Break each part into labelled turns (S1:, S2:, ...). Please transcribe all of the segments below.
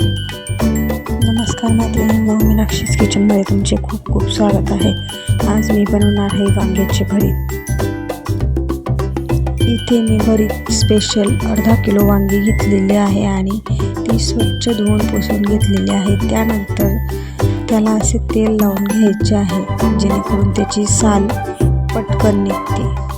S1: नमस्कार मैत्रिणींनो मीनाक्षीज किचनमध्ये तुमचे खूप खूप स्वागत आहे. आज मी बनवणार आहे वांग्याचे भरीत इथे मी भरीत स्पेशल अर्धा किलो वांगी घेतलेली आहे आणि ती स्वच्छ धुवून पुसून घेतलेली आहे. त्यानंतर त्याला असे तेल लावून घ्यायचे आहे जेणेकरून त्याची साल पटकन निघते.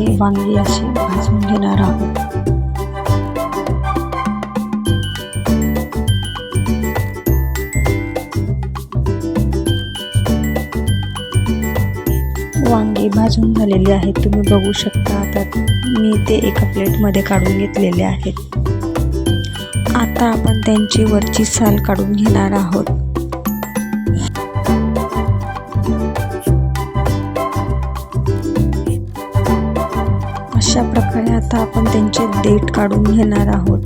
S1: हे वांगी अशी भाजून घेणार आहोत. वांगी भाजून झालेली आहेत तुम्ही बघू शकता आता मी ते एका प्लेटमध्ये काढून घेतलेले आहेत. आता आपण त्यांची वरची साल काढून घेणार आहोत. अशा प्रकारे आता आपण त्यांचे देठ काढून घेणार आहोत.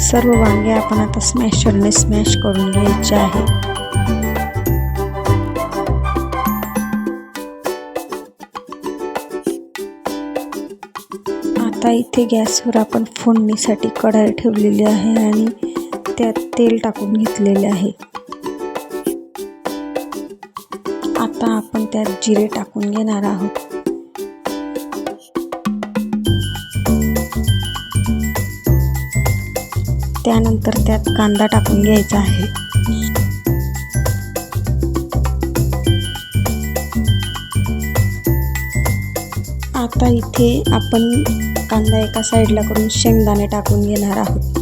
S1: सर्व वांगे आपण आता स्मॅशरने स्मॅश करून घ्यायचे आहे. आता इथे गॅसवर आपण फोडणीसाठी कढाई ठेवलेली आहे आणि त्यात तेल टाकून घेतलेले आहे. आता आपण त्यात जिरे टाकून घेणार आहोत. त्यानंतर त्यात कांदा टाकून घ्यायचा आहे. आता इथे आपण कांदा एका साईडला करून शेंगदाणे टाकून घेणार आहोत.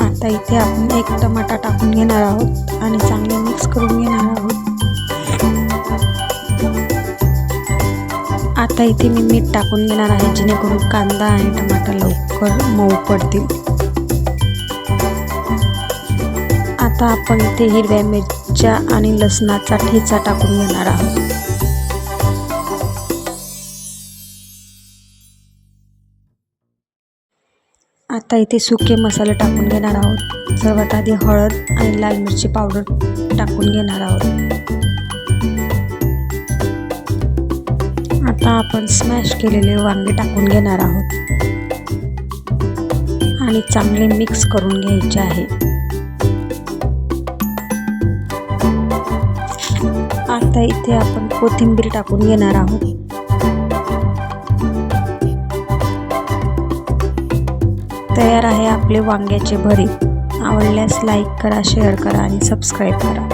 S1: आता इथे आपण एक टमाटा टाकून घेणार आहोत आणि चांगले मिक्स करून घेणार आहोत. आता इथे मी मीठ टाकून घेणार आहे जेणेकरून कांदा आणि टमाटर लवकर मऊ पडतील. आता आपण इथे हिरव्या मिरच्या आणि लसणाचा ठेचा टाकून घेणार आहोत. आता इथे सुके मसाले टाकून घेणार आहोत. सर्वात आधी हळद आणि लाल मिरची पावडर टाकून घेणार आहोत. आता आपण स्मॅश केलेले वांगे टाकून घेणार आहोत. आणि चांगले मिक्स करून घ्यायचे आहे. आता इथे आपण कोथिंबीर टाकून घेणार आहोत. तयार आहे आपले वांग्याचे भरीत. आवडल्यास लाईक करा शेअर करा आणि सबस्क्राईब करा.